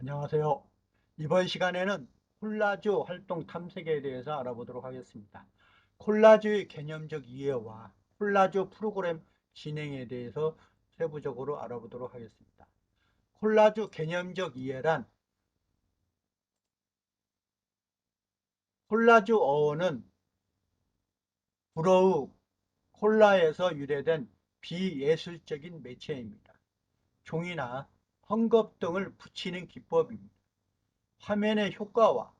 안녕하세요. 이번 시간에는 콜라주 활동 탐색에 대해서 알아보도록 하겠습니다. 콜라주의 개념적 이해와 콜라주 프로그램 진행에 대해서 세부적으로 알아보도록 하겠습니다. 콜라주 개념적 이해란 콜라주 어원은 불어의 콜라에서 유래된 비예술적인 매체입니다. 종이나 헝겊 등을 붙이는 기법입니다. 화면의 효과와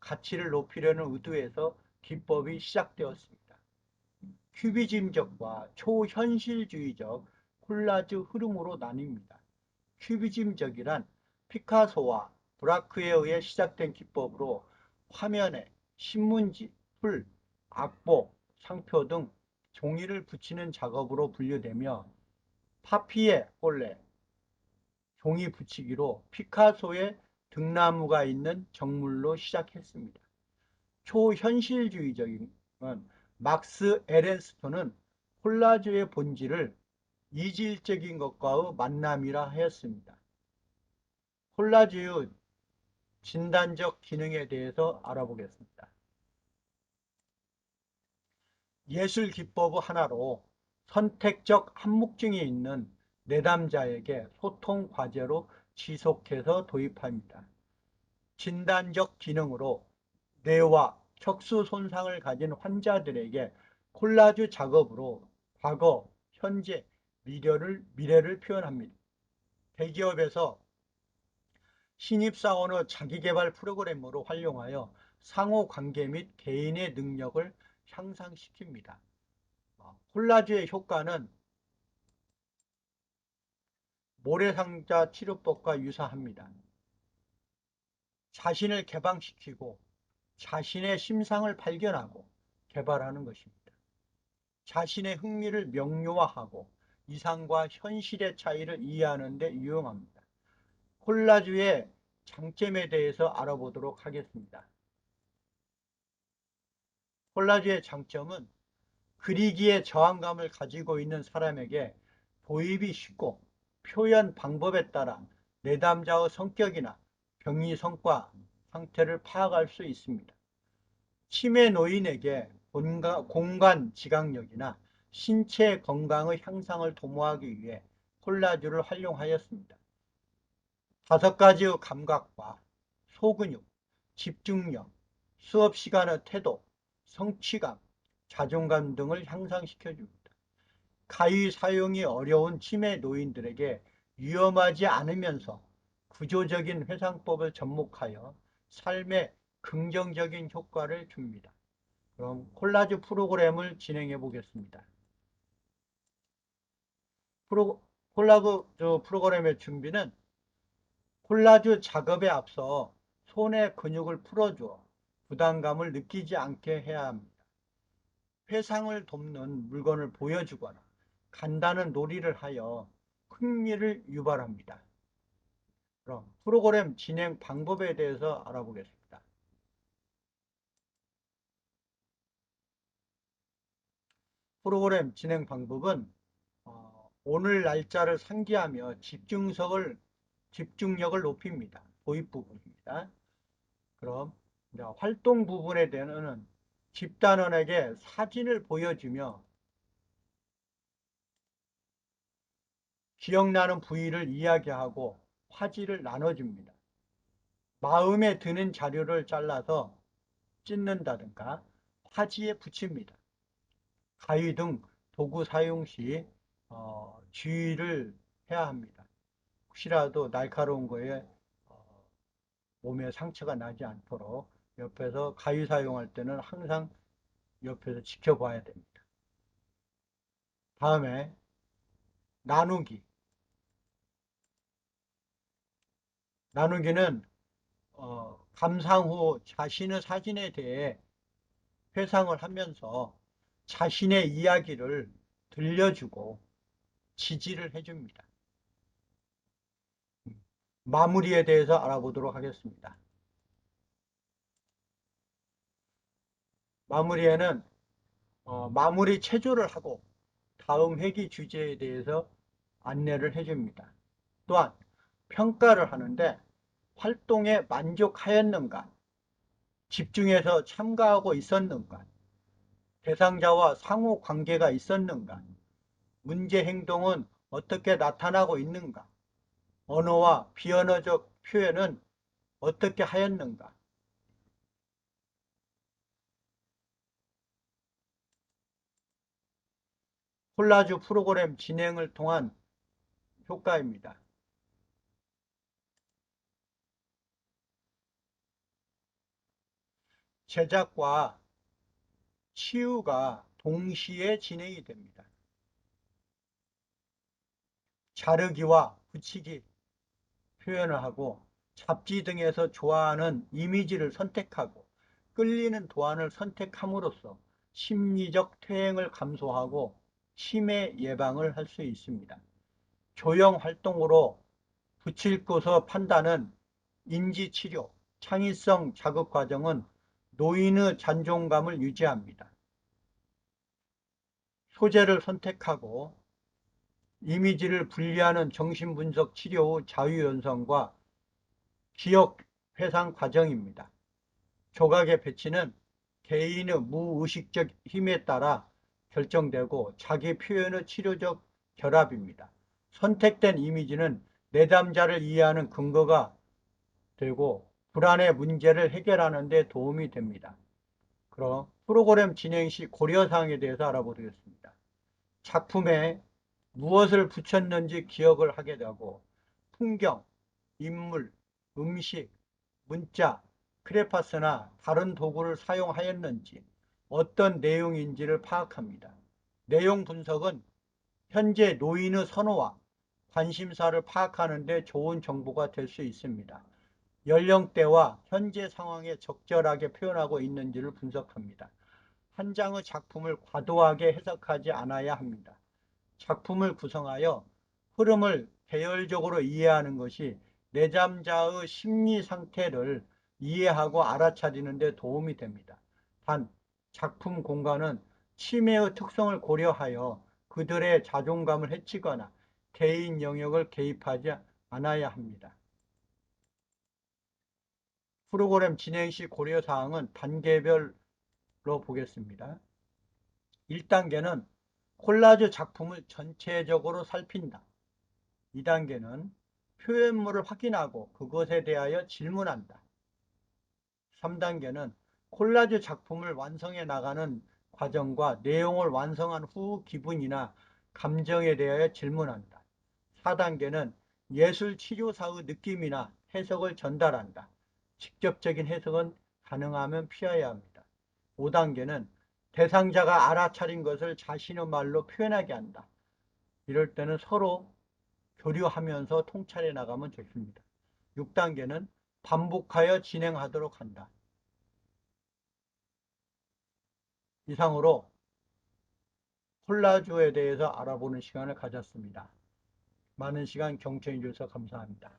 가치를 높이려는 의도에서 기법이 시작되었습니다. 큐비즘적과 초현실주의적 콜라주 흐름으로 나뉩니다. 큐비즘적이란 피카소와 브라크에 의해 시작된 기법으로 화면에 신문지, 풀, 악보, 상표 등 종이를 붙이는 작업으로 분류되며 파피에 꼴레, 종이 붙이기로 피카소의 등나무가 있는 정물로 시작했습니다. 초현실주의적인 막스 에렌스토는 콜라주의 본질을 이질적인 것과의 만남이라 하였습니다. 콜라주의 진단적 기능에 대해서 알아보겠습니다. 예술 기법 하나로 선택적 한묵증이 있는 내담자에게 소통 과제로 지속해서 도입합니다. 진단적 기능으로 뇌와 척수 손상을 가진 환자들에게 콜라주 작업으로 과거, 현재, 미래를, 미래를 표현합니다. 대기업에서 신입사원의 자기개발 프로그램으로 활용하여 상호관계 및 개인의 능력을 향상시킵니다. 어, 콜라주의 효과는 모래상자 치료법과 유사합니다. 자신을 개방시키고 자신의 심상을 발견하고 개발하는 것입니다. 자신의 흥미를 명료화하고 이상과 현실의 차이를 이해하는 데 유용합니다. 콜라주의 장점에 대해서 알아보도록 하겠습니다. 콜라주의 장점은 그리기에 저항감을 가지고 있는 사람에게 도입이 쉽고 표현 방법에 따라 내담자의 성격이나 병리 성과 상태를 파악할 수 있습니다. 치매 노인에게 공간 지각력이나 신체 건강의 향상을 도모하기 위해 콜라주를 활용하였습니다. 다섯 가지의 감각과 소근육, 집중력, 수업 시간의 태도, 성취감, 자존감 등을 향상시켜줍니다. 가위 사용이 어려운 치매 노인들에게 위험하지 않으면서 구조적인 회상법을 접목하여 삶에 긍정적인 효과를 줍니다. 그럼 콜라주 프로그램을 진행해 보겠습니다. 프로, 콜라주 프로그램의 준비는 콜라주 작업에 앞서 손의 근육을 풀어주어 부담감을 느끼지 않게 해야 합니다. 회상을 돕는 물건을 보여주거나 간단한 놀이를 하여 흥미를 유발합니다. 그럼 프로그램 진행 방법에 대해서 알아보겠습니다. 프로그램 진행 방법은 어, 오늘 날짜를 상기하며 집중석을 집중력을 높입니다. 도입 부분입니다. 그럼 활동 부분에 대해서는 집단원에게 사진을 보여주며 기억나는 부위를 이야기하고 화지를 나눠줍니다. 마음에 드는 자료를 잘라서 찢는다든가 화지에 붙입니다. 가위 등 도구 사용 시 어, 주의를 해야 합니다. 혹시라도 날카로운 거에 어, 몸에 상처가 나지 않도록 옆에서 가위 사용할 때는 항상 옆에서 지켜봐야 됩니다. 다음에 나누기 나누기는 어, 감상 후 자신의 사진에 대해 회상을 하면서 자신의 이야기를 들려주고 지지를 해줍니다. 마무리에 대해서 알아보도록 하겠습니다. 마무리에는 어, 마무리 체조를 하고 다음 회기 주제에 대해서 안내를 해줍니다. 또한 평가를 하는데 활동에 만족하였는가? 집중해서 참가하고 있었는가? 대상자와 상호 관계가 있었는가? 문제 행동은 어떻게 나타나고 있는가? 언어와 비언어적 표현은 어떻게 하였는가? 콜라주 프로그램 진행을 통한 효과입니다. 제작과 치유가 동시에 진행이 됩니다. 자르기와 붙이기 표현을 하고 잡지 등에서 좋아하는 이미지를 선택하고 끌리는 도안을 선택함으로써 심리적 퇴행을 감소하고 치매 예방을 할 수 있습니다. 조형 활동으로 붙일 것의 판단은 인지치료, 창의성 자극 과정은 노인의 잔존감을 유지합니다. 소재를 선택하고 이미지를 분리하는 정신분석 치료 후 자유연성과 기억 회상 과정입니다. 조각의 배치는 개인의 무의식적 힘에 따라 결정되고 자기 표현의 치료적 결합입니다. 선택된 이미지는 내담자를 이해하는 근거가 되고 불안의 문제를 해결하는 데 도움이 됩니다. 그럼 프로그램 진행 시 고려사항에 대해서 알아보겠습니다. 작품에 무엇을 붙였는지 기억을 하게 되고 풍경, 인물, 음식, 문자, 크레파스나 다른 도구를 사용하였는지 어떤 내용인지를 파악합니다. 내용 분석은 현재 노인의 선호와 관심사를 파악하는 데 좋은 정보가 될 수 있습니다. 연령대와 현재 상황에 적절하게 표현하고 있는지를 분석합니다. 한 장의 작품을 과도하게 해석하지 않아야 합니다. 작품을 구성하여 흐름을 계열적으로 이해하는 것이 내담자의 심리 상태를 이해하고 알아차리는 데 도움이 됩니다. 단, 작품 공간은 치매의 특성을 고려하여 그들의 자존감을 해치거나 개인 영역을 개입하지 않아야 합니다. 프로그램 진행 시 고려 사항은 단계별로 보겠습니다. 1단계는 콜라주 작품을 전체적으로 살핀다. 2단계는 표현물을 확인하고 그것에 대하여 질문한다. 3단계는 콜라주 작품을 완성해 나가는 과정과 내용을 완성한 후 기분이나 감정에 대하여 질문한다. 4단계는 예술 치료사의 느낌이나 해석을 전달한다. 직접적인 해석은 가능하면 피해야 합니다. 5단계는 대상자가 알아차린 것을 자신의 말로 표현하게 한다. 이럴 때는 서로 교류하면서 통찰해 나가면 좋습니다. 6단계는 반복하여 진행하도록 한다. 이상으로 콜라주에 대해서 알아보는 시간을 가졌습니다. 많은 시간 경청해 주셔서 감사합니다.